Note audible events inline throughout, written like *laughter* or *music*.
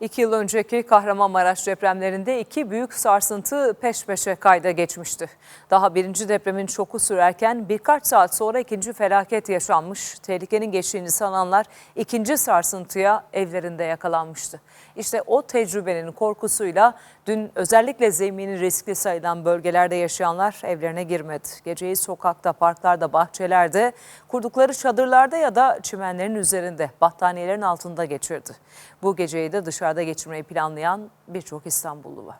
İki yıl önceki Kahramanmaraş depremlerinde iki büyük sarsıntı peş peşe kayda geçmişti. Daha birinci depremin şoku sürerken birkaç saat sonra ikinci felaket yaşanmış. Tehlikenin geçtiğini sananlar ikinci sarsıntıya evlerinde yakalanmıştı. İşte o tecrübenin korkusuyla dün özellikle zemini riskli sayılan bölgelerde yaşayanlar evlerine girmedi. Geceyi sokakta, parklarda, bahçelerde, kurdukları çadırlarda ya da çimenlerin üzerinde, battaniyelerin altında geçirdi. Bu geceyi de dışarıda geçirmeyi planlayan birçok İstanbullu var.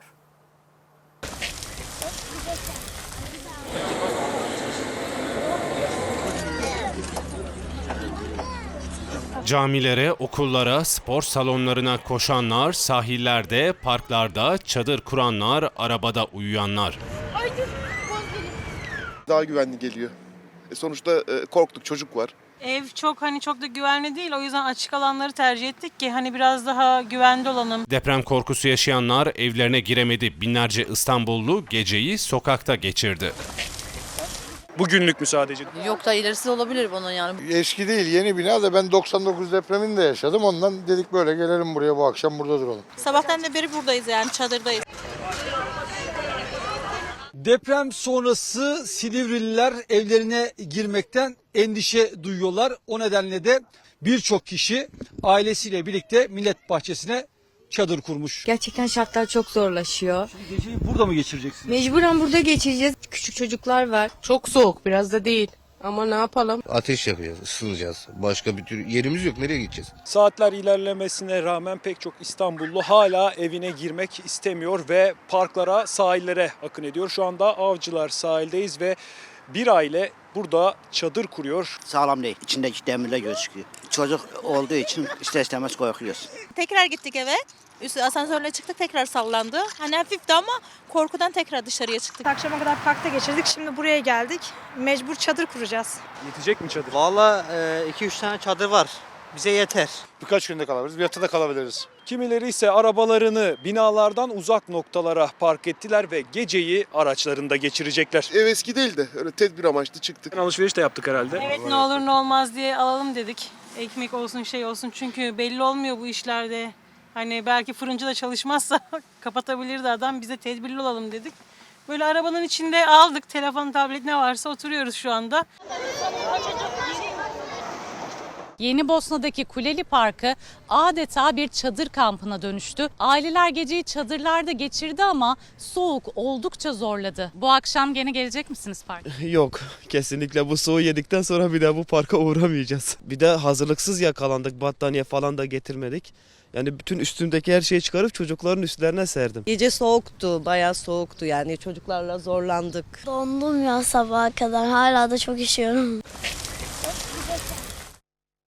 Camilere, okullara, spor salonlarına koşanlar, sahillerde, parklarda, çadır kuranlar, arabada uyuyanlar. daha güvenli geliyor. E sonuçta e, korktuk çocuk var. Ev çok hani çok da güvenli değil. O yüzden açık alanları tercih ettik ki hani biraz daha güvende olalım. Deprem korkusu yaşayanlar evlerine giremedi. Binlerce İstanbullu geceyi sokakta geçirdi. Bugünlük mü sadece? Yok da ilerisi olabilir bunun yani. Eski değil yeni bina da ben 99 depremini de yaşadım. Ondan dedik böyle gelelim buraya bu akşam burada duralım. Sabahtan da beri buradayız yani çadırdayız. Deprem sonrası Silivriler evlerine girmekten endişe duyuyorlar. O nedenle de birçok kişi ailesiyle birlikte millet bahçesine çadır kurmuş. Gerçekten şartlar çok zorlaşıyor. Geceyi burada mı geçireceksiniz? Mecburen burada geçireceğiz. Küçük çocuklar var. Çok soğuk biraz da değil. Ama ne yapalım? Ateş yakacağız, ısınacağız. Başka bir tür yerimiz yok. Nereye gideceğiz? Saatler ilerlemesine rağmen pek çok İstanbullu hala evine girmek istemiyor ve parklara, sahillere akın ediyor. Şu anda Avcılar sahildeyiz ve bir aile burada çadır kuruyor. Sağlam değil. İçindeki demirler gözüküyor. Çocuk olduğu için ister istemez korkuyoruz. Tekrar gittik eve. Üstü asansörle çıktık tekrar sallandı. Hani hafifti ama korkudan tekrar dışarıya çıktık. Akşama kadar parkta geçirdik. Şimdi buraya geldik. Mecbur çadır kuracağız. Yetecek mi çadır? Valla 2-3 tane çadır var. Bize yeter. Birkaç günde kalabiliriz, bir hafta da kalabiliriz. Kimileri ise arabalarını binalardan uzak noktalara park ettiler ve geceyi araçlarında geçirecekler. Ev eski değil de öyle tedbir amaçlı çıktık. Alışveriş de yaptık herhalde. Evet ne olur ne olmaz diye alalım dedik. Ekmek olsun şey olsun çünkü belli olmuyor bu işlerde. Hani belki fırıncı da çalışmazsa *laughs* kapatabilirdi adam. Biz de tedbirli olalım dedik. Böyle arabanın içinde aldık. Telefon, tablet ne varsa oturuyoruz şu anda. Yeni Bosna'daki Kuleli Parkı adeta bir çadır kampına dönüştü. Aileler geceyi çadırlarda geçirdi ama soğuk oldukça zorladı. Bu akşam gene gelecek misiniz parka? *laughs* Yok kesinlikle bu soğuğu yedikten sonra bir daha bu parka uğramayacağız. Bir de hazırlıksız yakalandık battaniye falan da getirmedik. Yani bütün üstümdeki her şeyi çıkarıp çocukların üstlerine serdim. Gece soğuktu, bayağı soğuktu yani çocuklarla zorlandık. Dondum ya sabaha kadar hala da çok üşüyorum.